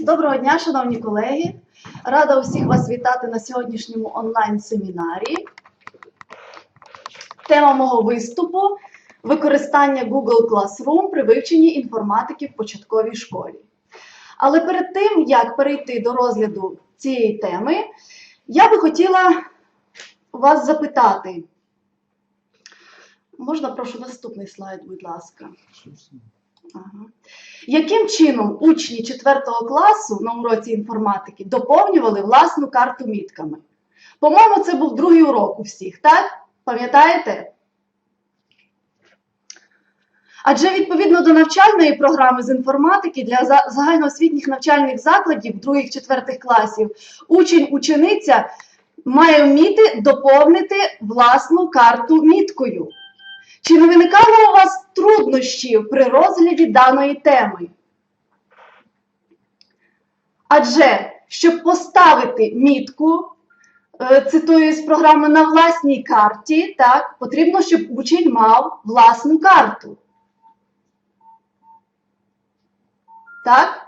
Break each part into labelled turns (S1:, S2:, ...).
S1: Доброго дня, шановні колеги. Рада усіх вас вітати на сьогоднішньому онлайн-семінарі. Тема мого виступу використання Google Classroom при вивченні інформатики в початковій школі. Але перед тим, як перейти до розгляду цієї теми, я би хотіла вас запитати. Можна, прошу, наступний слайд, будь ласка. Яким чином учні 4 класу на уроці інформатики доповнювали власну карту мітками? По-моєму, це був другий урок у всіх, так? Пам'ятаєте? Адже відповідно до навчальної програми з інформатики для загальноосвітніх навчальних закладів 2-4 класів учень учениця має вміти доповнити власну карту міткою. Чи не виникало у вас труднощів при розгляді даної теми? Адже щоб поставити мітку, е, цитую з програми на власній карті, так, потрібно, щоб учень мав власну карту. Так?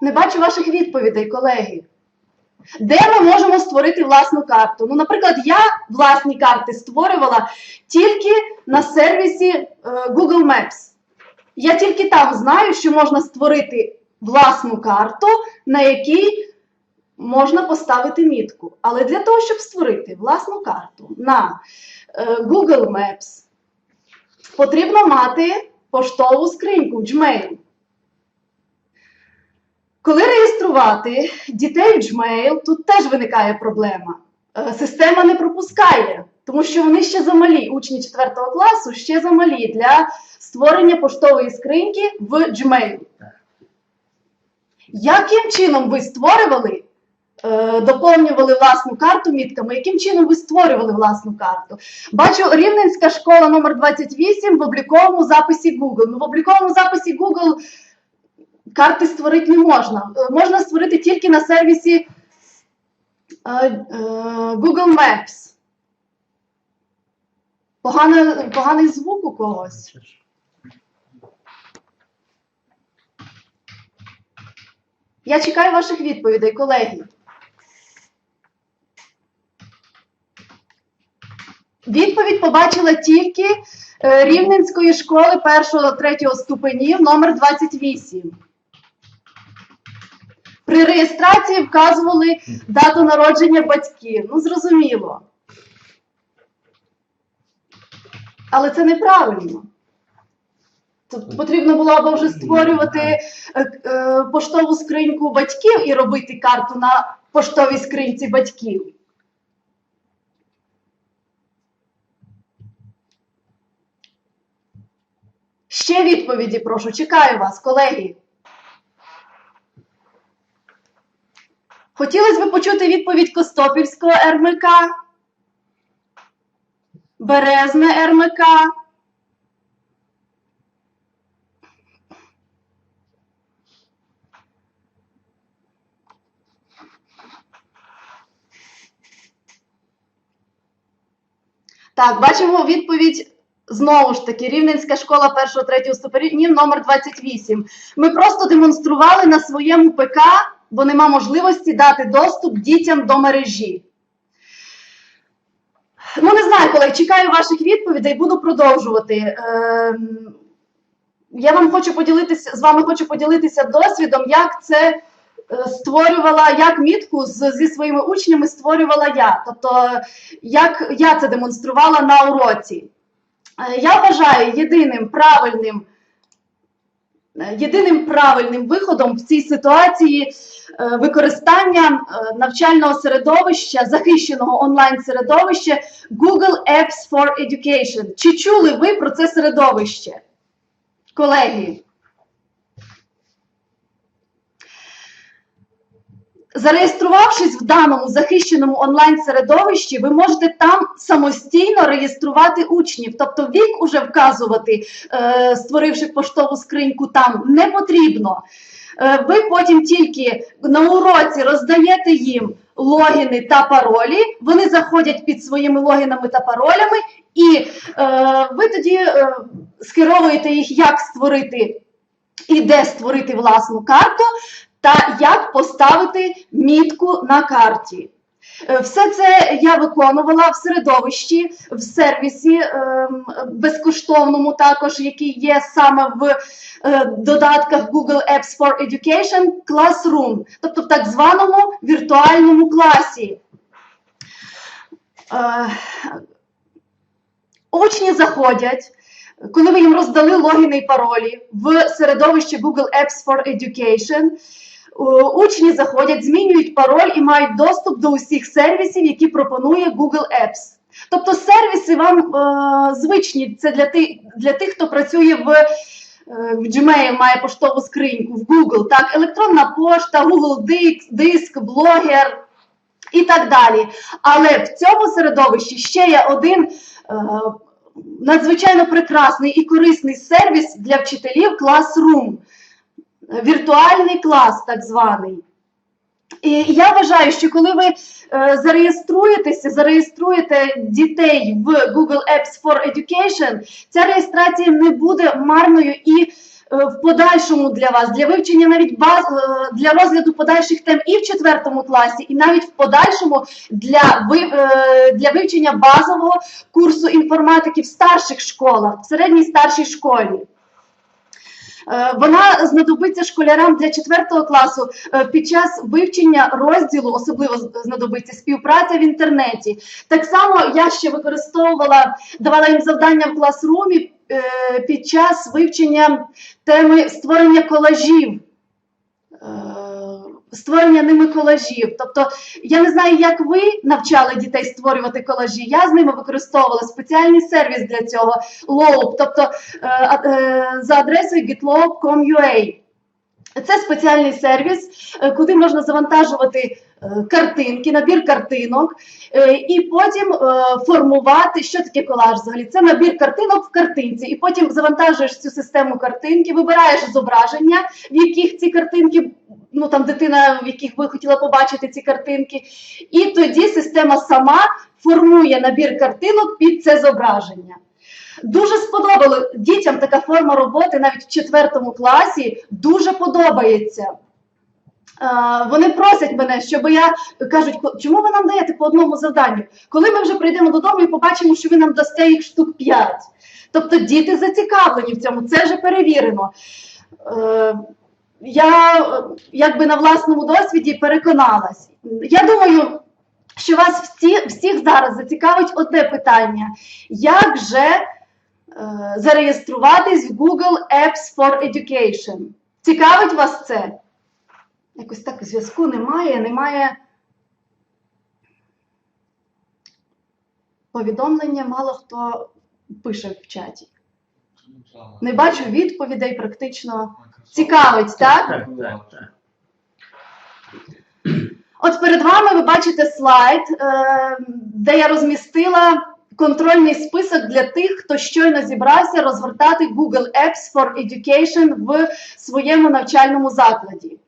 S1: Не бачу ваших відповідей, колеги. Де ми можемо створити власну карту? Ну, наприклад, я власні карти створювала тільки на сервісі е, Google Maps. Я тільки там знаю, що можна створити власну карту, на якій можна поставити мітку. Але для того, щоб створити власну карту на е, Google Maps, потрібно мати поштову скриньку Gmail. Коли реєструвати дітей в Gmail, тут теж виникає проблема. Е, Система не пропускає, тому що вони ще замалі, учні 4 класу ще замалі для створення поштової скриньки в Gmail. Яким чином ви створювали, е, доповнювали власну карту мітками? Яким чином ви створювали власну карту? Бачу, Рівненська школа номер 28 в обліковому записі Google. Ну, в обліковому записі Google карти створити не можна. Е, Можна створити тільки на сервісі е, е, Google Maps. Поганий, поганий звук у когось. Я чекаю ваших відповідей, колеги. Відповідь побачила тільки Рівненської школи 1-3 ступенів номер 28. При реєстрації вказували дату народження батьків. Ну, зрозуміло. Але це неправильно. Тут потрібно було або вже створювати е, е, поштову скриньку батьків і робити карту на поштовій скриньці батьків. Ще відповіді прошу. Чекаю вас, колеги. Хотілося б почути відповідь Костопільського РМК, Березне РМК. Так, бачимо відповідь знову ж таки Рівненська школа 1-3 ступенів номер 28. Ми просто демонстрували на своєму ПК, бо нема можливості дати доступ дітям до мережі. Ну, не знаю, колеги, чекаю ваших відповідей, буду продовжувати. Ем, я вам хочу поділитися з вами хочу поділитися досвідом, як це е, створювала, як мітку з, зі своїми учнями створювала я. Тобто, як я це демонструвала на уроці. Е, Я вважаю єдиним правильним, єдиним правильним виходом в цій ситуації е, використання е, навчального середовища, захищеного онлайн-середовища Google Apps for Education. Чи чули ви про це середовище? Колеги? Зареєструвавшись в даному захищеному онлайн-середовищі, ви можете там самостійно реєструвати учнів. Тобто вік уже вказувати, е, створивши поштову скриньку там, не потрібно. Е, ви потім тільки на уроці роздаєте їм логіни та паролі, вони заходять під своїми логінами та паролями, і е, ви тоді скеровуєте їх, як створити і де створити власну карту, та як поставити мітку на карті. Е, Все це я виконувала в середовищі, в сервісі ем, безкоштовному, також який є саме в е, додатках Google Apps for Education Classroom, тобто в так званому віртуальному класі. Е, Учні заходять, коли ви їм роздали логіни і паролі в середовище Google Apps for Education, учні заходять, змінюють пароль і мають доступ до усіх сервісів, які пропонує Google Apps. Тобто сервіси вам е, звичні, це для тих, для тих, хто працює в, е, в Gmail, має поштову скриньку, в Google, так, електронна пошта, Google Диск, диск, блогер і так далі. Але в цьому середовищі ще є один е, надзвичайно прекрасний і корисний сервіс для вчителів Classroom. Віртуальний клас, так званий. І я вважаю, що коли ви е, зареєструєтеся, зареєструєте дітей в Google Apps for Education, ця реєстрація не буде марною і е, в подальшому для вас, для вивчення навіть баз, е, для розгляду подальших тем і в четвертому класі, і навіть в подальшому для, для вивчення базового курсу інформатики в старших школах, в середній старшій школі. Е, Вона знадобиться школярам для 4 класу е, під час вивчення розділу, особливо знадобиться співпраця в інтернеті. Так само я ще використовувала, давала їм завдання в класрумі е, під час вивчення теми створення колажів. Створення ними колажів. Тобто, я не знаю, як ви навчали дітей створювати колажі. Я з ними використовувала спеціальний сервіс для цього Loop, тобто е, е, за адресою gitlob.com.ua. Це спеціальний сервіс, е, куди можна завантажувати картинки, набір картинок, і потім формувати, що таке колаж взагалі. Це набір картинок в картинці, і потім завантажуєш цю систему картинки, вибираєш зображення, в яких ці картинки, ну там дитина, в яких би хотіла побачити ці картинки. І тоді система сама формує набір картинок під це зображення. Дуже сподобало дітям така форма роботи навіть в четвертому класі дуже подобається. Е, Вони просять мене, щоб я кажуть, чому ви нам даєте по одному завданню? Коли ми вже прийдемо додому і побачимо, що ви нам дасте їх штук 5. Тобто діти зацікавлені в цьому, це вже перевірено. Я якби на власному досвіді переконалась. Я думаю, що вас всі, всіх зараз зацікавить одне питання: як же е, зареєструватись в Google Apps for Education? Цікавить вас це? Якось так зв'язку немає, немає повідомлення, мало хто пише в чаті. Не бачу відповідей практично. Цікавить, так?
S2: Так, так.
S1: От перед вами ви бачите слайд, е, де я розмістила контрольний список для тих, хто щойно зібрався розгортати Google Apps for Education в своєму навчальному закладі.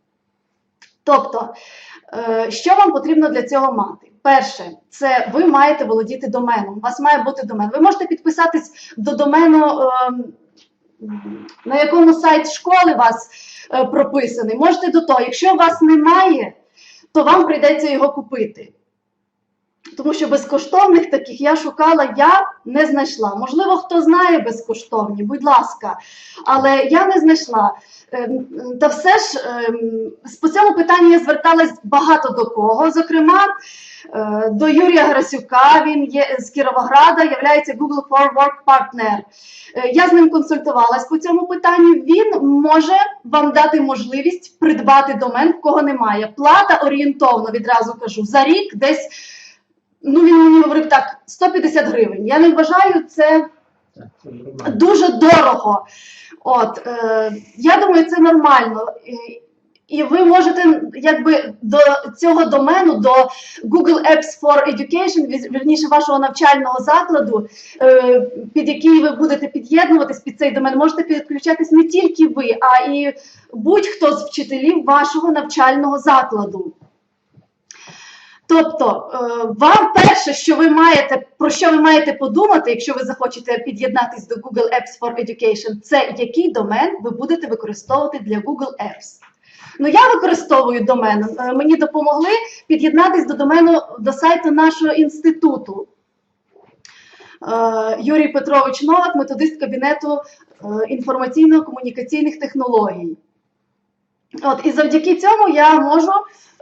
S1: Тобто, е, що вам потрібно для цього мати? Перше, це ви маєте володіти доменом. У вас має бути домен. Ви можете підписатись до домену, ем, на якому сайт школи вас е, прописаний. Можете до того. Якщо у вас немає, то вам прийдеться його купити. Тому що безкоштовних таких я шукала, я не знайшла. Можливо, хто знає безкоштовні, будь ласка, але я не знайшла. Ем, Та все ж ем, по цьому питанню я зверталась багато до кого. Зокрема, е, до Юрія Грасюка, він є з Кіровограда, являється Google for Work Partner. Е, Я з ним консультувалась по цьому питанню. Він може вам дати можливість придбати домен, в кого немає. Плата орієнтовно, відразу кажу, за рік десь, ну він мені говорив так, 150 гривень. Я не вважаю це дуже дорого. От, е, я думаю, це нормально. І, ви можете якби до цього домену, до Google Apps for Education, вірніше вашого навчального закладу, е, під який ви будете під'єднуватись під цей домен, можете підключатись не тільки ви, а і будь-хто з вчителів вашого навчального закладу. Тобто, е, вам перше, що ви маєте, про що ви маєте подумати, якщо ви захочете під'єднатись до Google Apps for Education, це який домен ви будете використовувати для Google Apps. Ну, я використовую домен. Е, Мені допомогли під'єднатись до домену до сайту нашого інституту. Е, Юрій Петрович Новак, методист кабінету інформаційно-комунікаційних технологій. От, і завдяки цьому я можу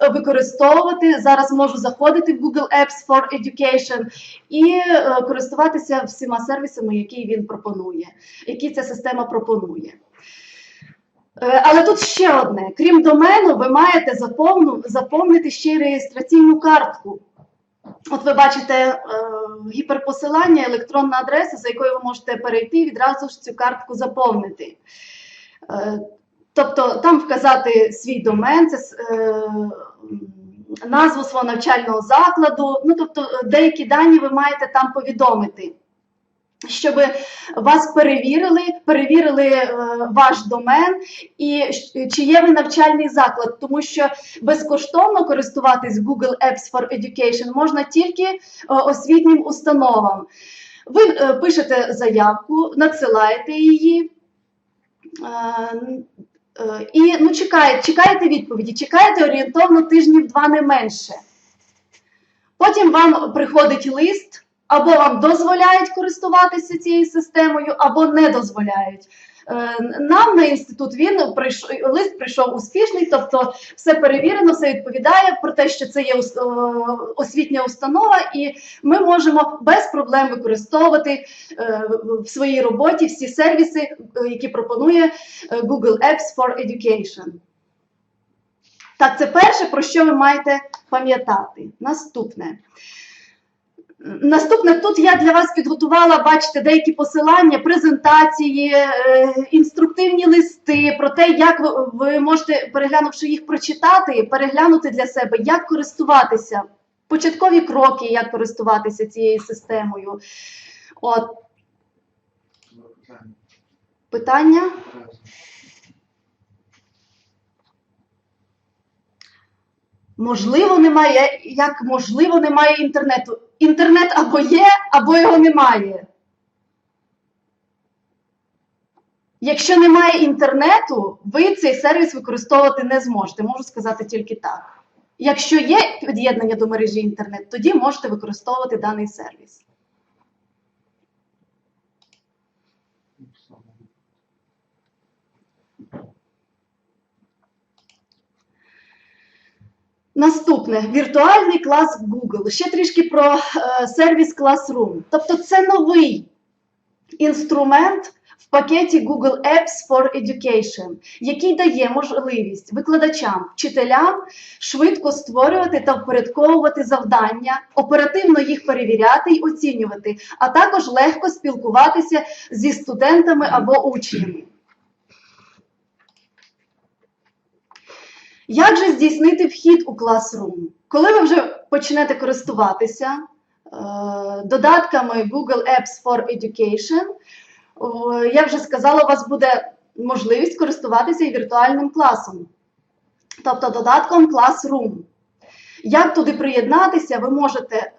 S1: е, використовувати, зараз можу заходити в Google Apps for Education і е, користуватися всіма сервісами, які він пропонує, які ця система пропонує. Е, Але тут ще одне: крім домену, ви маєте заповнити ще й реєстраційну картку. От ви бачите е, гіперпосилання, електронна адреса, за якою ви можете перейти і відразу ж цю картку заповнити. Тобто там вказати свій домен, це е, назву свого навчального закладу. Ну, тобто, е, деякі дані ви маєте там повідомити, щоб вас перевірили, перевірили е, ваш домен і чи є ви навчальний заклад, тому що безкоштовно користуватись Google Apps for Education можна тільки е, освітнім установам. Ви е, пишете заявку, надсилаєте її. Е, І ну, чекає, чекаєте відповіді, чекаєте орієнтовно тижнів два не менше. Потім вам приходить лист, або вам дозволяють користуватися цією системою, або не дозволяють. Е, Нам на інститут він прийшов, лист прийшов успішний, тобто все перевірено, все відповідає про те, що це є е, освітня установа, і ми можемо без проблем використовувати е, в своїй роботі всі сервіси, які пропонує Google Apps for Education. Так, це перше, про що ви маєте пам'ятати. Наступне. Наступне, тут я для вас підготувала, бачите, деякі посилання, презентації, е, інструктивні листи про те, як ви, можете, переглянувши їх, прочитати, переглянути для себе, як користуватися, початкові кроки, як користуватися цією системою. От, питання? Можливо, немає. Як можливо, немає інтернету. Інтернет або є, або його немає. Якщо немає інтернету, ви цей сервіс використовувати не зможете. Можу сказати тільки так. Якщо є під'єднання до мережі інтернет, тоді можете використовувати даний сервіс. Наступне віртуальний клас в Google. Ще трішки про е, сервіс Classroom. Тобто, це новий інструмент в пакеті Google Apps for Education, який дає можливість викладачам, вчителям швидко створювати та впорядковувати завдання, оперативно їх перевіряти і оцінювати, а також легко спілкуватися зі студентами або учнями. Як же здійснити вхід у Classroom? Коли ви вже почнете користуватися е, додатками Google Apps for Education, о, я вже сказала, у вас буде можливість користуватися і віртуальним класом, тобто додатком Classroom. Як туди приєднатися, ви можете е,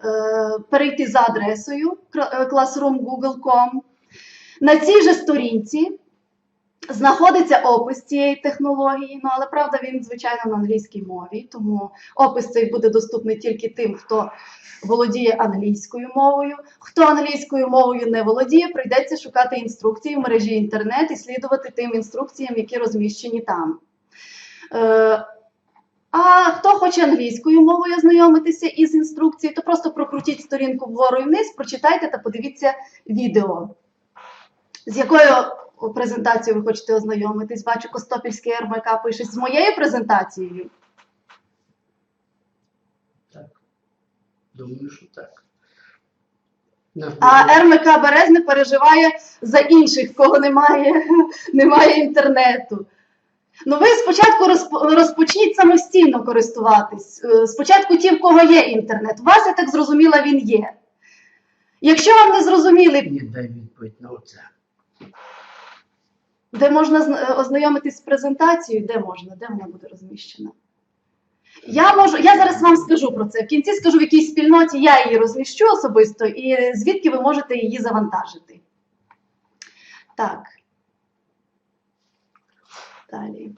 S1: перейти за адресою е, classroom.google.com. На цій же сторінці знаходиться опис цієї технології, ну але правда він, звичайно, на англійській мові, тому опис цей буде доступний тільки тим, хто володіє англійською мовою. Хто англійською мовою не володіє, прийдеться шукати інструкції в мережі інтернет і слідувати тим інструкціям, які розміщені там. Е, а хто хоче англійською мовою ознайомитися із інструкцією, то просто прокрутіть сторінку вгору і вниз, прочитайте та подивіться відео. З якою презентацією ви хочете ознайомитись? Бачу, Костопільський РМК пише з моєю презентацією.
S2: Так. Думаю, що так.
S1: А РМК Березне переживає за інших, в кого немає, немає інтернету. Ну, ви спочатку розпочніть самостійно користуватись. Е, Спочатку ті, в кого є інтернет. У вас, я так зрозуміла, він є. Якщо вам не зрозуміли,
S2: Ні, дай відповідь на оце.
S1: Де можна ознайомитись з презентацією, де можна, де вона буде розміщена? Я можу, я зараз вам скажу про це. В кінці скажу, в якій спільноті я її розміщу особисто, і звідки ви можете її завантажити. Так. Далі.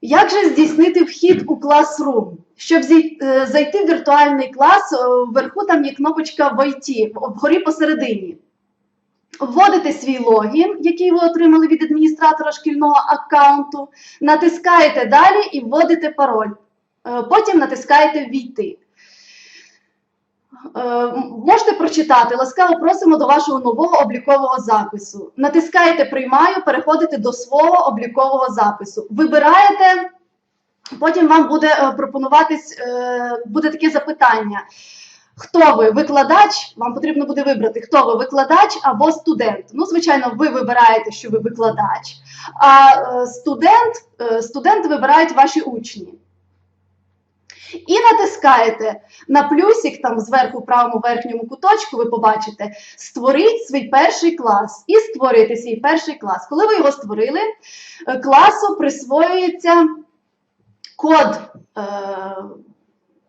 S1: Як же здійснити вхід у Classroom? Щоб е, зайти в віртуальний клас, е, вверху там є кнопочка «Войти», вгорі посередині. Вводите свій логін, який ви отримали від адміністратора шкільного аккаунту, натискаєте далі і вводите пароль. Е, Потім натискаєте Війти. Е, Можете прочитати. Ласкаво просимо до вашого нового облікового запису. Натискаєте Приймаю, переходите до свого облікового запису. Вибираєте, потім вам буде е, пропонуватись буде таке запитання. Хто ви? Викладач? Вам потрібно буде вибрати, хто ви викладач або студент. Ну, звичайно, ви вибираєте, що ви викладач, а е, студент, е, студент вибирають ваші учні. І натискаєте на плюсик там зверху в правому верхньому куточку, ви побачите створіть свій перший клас і створюєте свій перший клас. Коли ви його створили, е, класу присвоюється код. Е,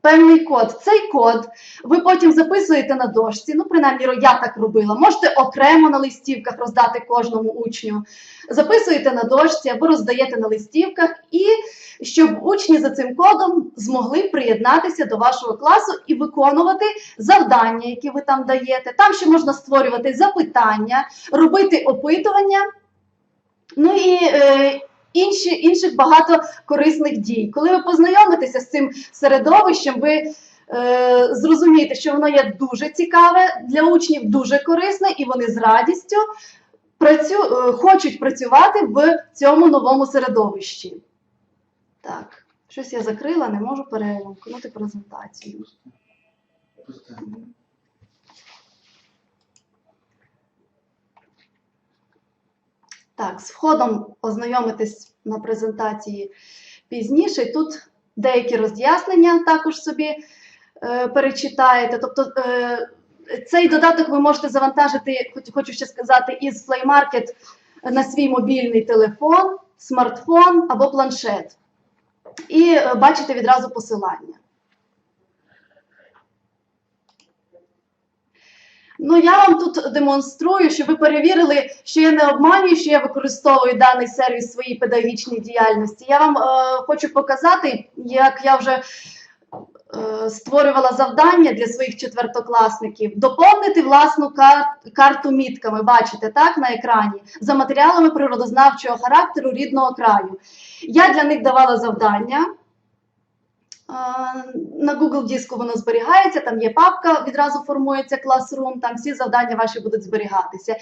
S1: Певний код. Цей код ви потім записуєте на дошці. Ну, принаймні, я так робила. Можете окремо на листівках роздати кожному учню. Записуєте на дошці або роздаєте на листівках, і щоб учні за цим кодом змогли приєднатися до вашого класу і виконувати завдання, які ви там даєте. Там ще можна створювати запитання, робити опитування. Ну і е, інші, інших багато корисних дій. Коли ви познайомитеся з цим середовищем, ви е, зрозумієте, що воно є дуже цікаве для учнів, дуже корисне, і вони з радістю працю, е, хочуть працювати в цьому новому середовищі. Так, щось я закрила, не можу перемкнути презентацію. Так, з входом ознайомитись на презентації пізніше. Тут деякі роз'яснення також собі е, перечитаєте. Тобто е, цей додаток ви можете завантажити, хоч- хочу ще сказати, із Play Market на свій мобільний телефон, смартфон або планшет. І е, бачите відразу посилання. Ну, я вам тут демонструю, щоб ви перевірили, що я не обманюю, що я використовую даний сервіс в своїй педагогічній діяльності. Я вам е, хочу показати, як я вже е, створювала завдання для своїх четвертокласників. Доповнити власну кар- карту мітками, бачите, так, на екрані, за матеріалами природознавчого характеру рідного краю. Я для них давала завдання. На Google диску воно зберігається, там є папка, відразу формується Classroom, там всі завдання ваші будуть зберігатися.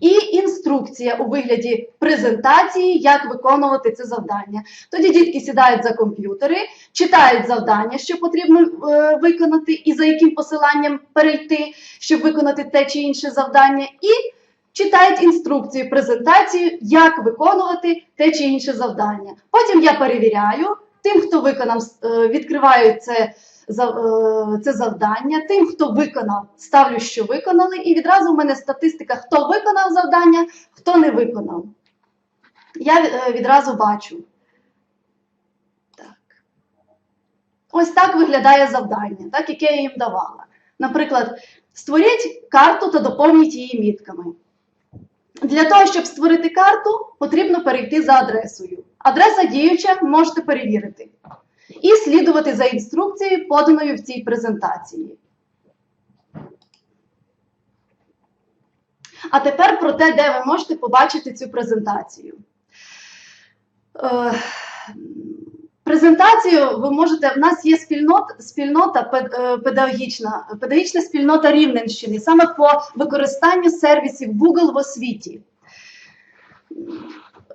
S1: І інструкція у вигляді презентації, як виконувати це завдання. Тоді дітки сідають за комп'ютери, читають завдання, що потрібно е, виконати, і за яким посиланням перейти, щоб виконати те чи інше завдання. І читають інструкцію, презентацію, як виконувати те чи інше завдання. Потім я перевіряю. Тим, хто виконав, е, відкриваю це, е, це завдання. Тим, хто виконав, ставлю, що виконали, і відразу в мене статистика, хто виконав завдання, хто не виконав. Я е, відразу бачу. Так. Ось так виглядає завдання, так, яке я їм давала. Наприклад, створіть карту та доповніть її мітками. Для того, щоб створити карту, потрібно перейти за адресою. Адреса діюча можете перевірити. І слідувати за інструкцією, поданою в цій презентації. А тепер про те, де ви можете побачити цю презентацію. Е, Презентацію ви можете. В нас є спільнота, спільнота е, педагогічна, педагогічна спільнота Рівненщини саме по використанню сервісів Google в освіті.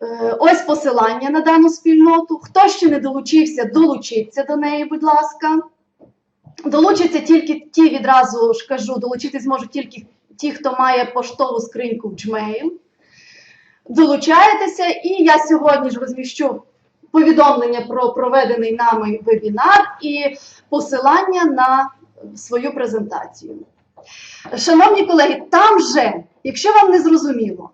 S1: Е, Ось посилання на дану спільноту. Хто ще не долучився, долучіться до неї, будь ласка. Долучаться тільки ті, відразу ж кажу, долучитись зможуть тільки ті, хто має поштову скриньку в Gmail. Долучаєтеся, і я сьогодні ж розміщу повідомлення про проведений нами вебінар і посилання на свою презентацію. Шановні колеги, там же, якщо вам не зрозуміло,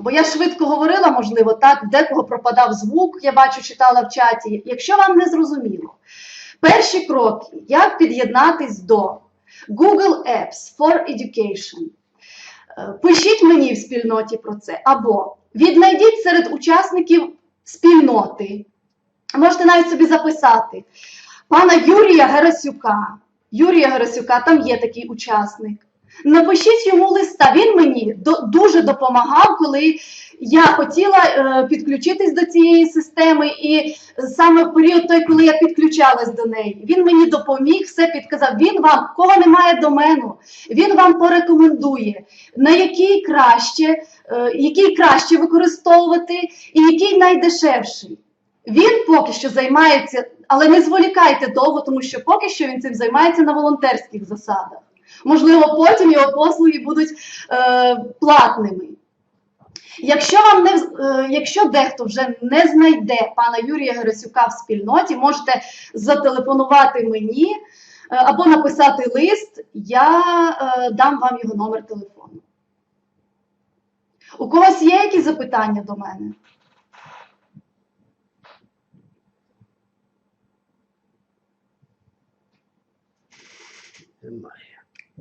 S1: Бо я швидко говорила, можливо, так, декого пропадав звук, я бачу, читала в чаті. Якщо вам не зрозуміло, перші кроки, як під'єднатись до Google Apps for Education. Е, Пишіть мені в спільноті про це, або віднайдіть серед учасників спільноти. Можете навіть собі записати пана Юрія Герасюка. Юрія Герасюка, там є такий учасник. Напишіть йому листа. Він мені дуже допомагав, коли я хотіла е, підключитись до цієї системи, і саме в період той, коли я підключалась до неї, він мені допоміг, все підказав. Він вам, кого немає домену, він вам порекомендує, на який краще, е, який краще використовувати і який найдешевший. Він поки що займається, але не зволікайте довго, тому що поки що він цим займається на волонтерських засадах. Можливо, потім його послуги будуть е, платними. Якщо вам не е, якщо дехто вже не знайде пана Юрія Герасюка в спільноті, можете зателефонувати мені е, або написати лист, я е, дам вам його номер телефону. У когось є якісь запитання до мене?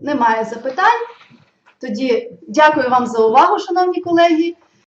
S1: Немає запитань. Тоді дякую вам за увагу, шановні колеги.